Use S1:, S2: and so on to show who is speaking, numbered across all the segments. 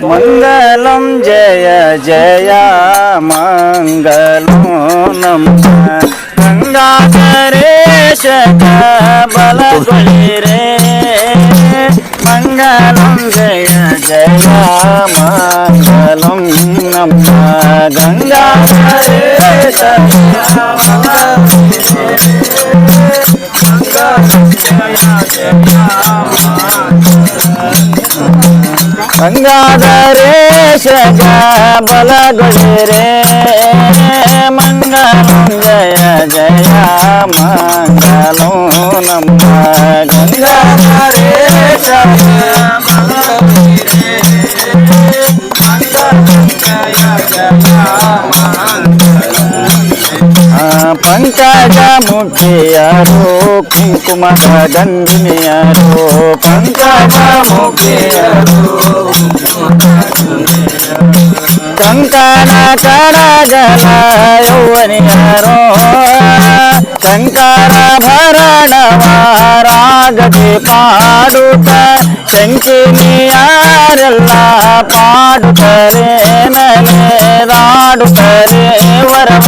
S1: మంగళం జయ జయ మంగళం నమ గంగాధరేశ బలగొలి రే మంగళం జయ జయ మంగళం నమ గంగాధరేశ గంగాధరేశ బలగొలి రే మంగళం జయ జయ మంగళం నమ గంగాధరేశ ಪಂಕಜಮುಖಿಯರು ಕುಂಕುಮದ ದಂಡಿನಿಯರು ಪಂಕಜಮುಖಿಯರು ಕಂಕಣ ಕಣಜಲ ಯೌವನಿಯರು ಶಂಕರ ಭರಣವ ರಾಗದಿ ಪಾಡುತ್ತ ಶಂಕಿನಿಯಾರೆಲ್ಲ ಪಾಡುತ್ತರೆ ಮೇಲೆ ರಾಡುತ್ತರೆ ವರವ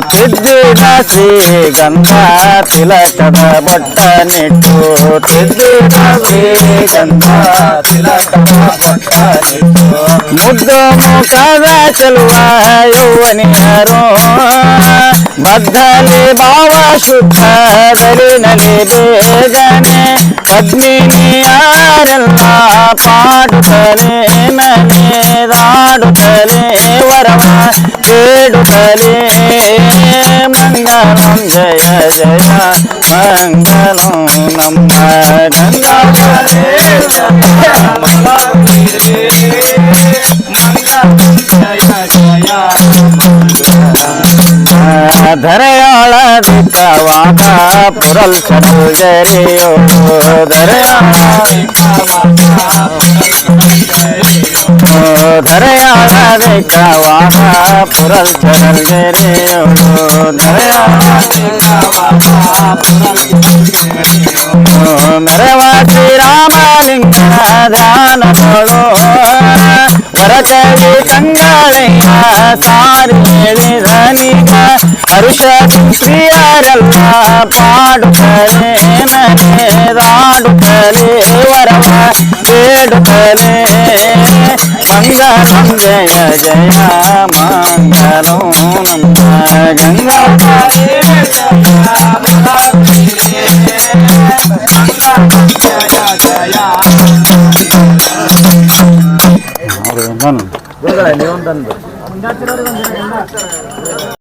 S1: ತಿದ್ದಿದ ಗಂಧ ತಿಲಕದ ಬಟ್ಟ ನಿಟ್ಟು. ತಿದ್ದಿದ ಗಂಧ ತಿಲಕದ ಬಟ್ಟ ನಿಟ್ಟು. ಮುದ್ದು ಮುಖದ ಚೆಲುವ ಯೌವನಿಯರು. ಬದ್ಧಲಿ ಭಾವ ಶುದ್ಧದಲ್ಲಿ ನಲಿ ಬೇಗನೆ. ಪದ್ಮಿನಿಯಾರೆಲ್ಲ ಪಾಡುತ್ತಲೇ ನಲಿದಾಡುತ್ತಲೇ ವರವ ಬೇಡುತ್ತಲೇ మంగళం జయ జయ మంగళం ధరయాళ దిక్కవాక పురల్ సరోజరియో ధరయాళ దిక్కవాక ದಿಕ್ಕವಾದ ಪುರಲ್ ಸರೋಜರಿಯೋ ಧರೆಯಾಳ ಮೆರವ ಶ್ರೀರಾಮಲಿಂಗನ ಧ್ಯಾನದೊಳು ವರಕವಿ ಕಂಗಾಳೆಯ ಸಾರಿ ಹೇಳಿದನಿಗ ಹರುಷ ಪ್ರಿಯರೆಲ್ಲ ಪಾಡುತ್ತಲೇ ನಲಿದಾಡುತ್ತಲೇ ವರವ ಬೇಡುತ್ತಲೇ గంగా సంజయ జయ మంగళం గంగా ఉంటాను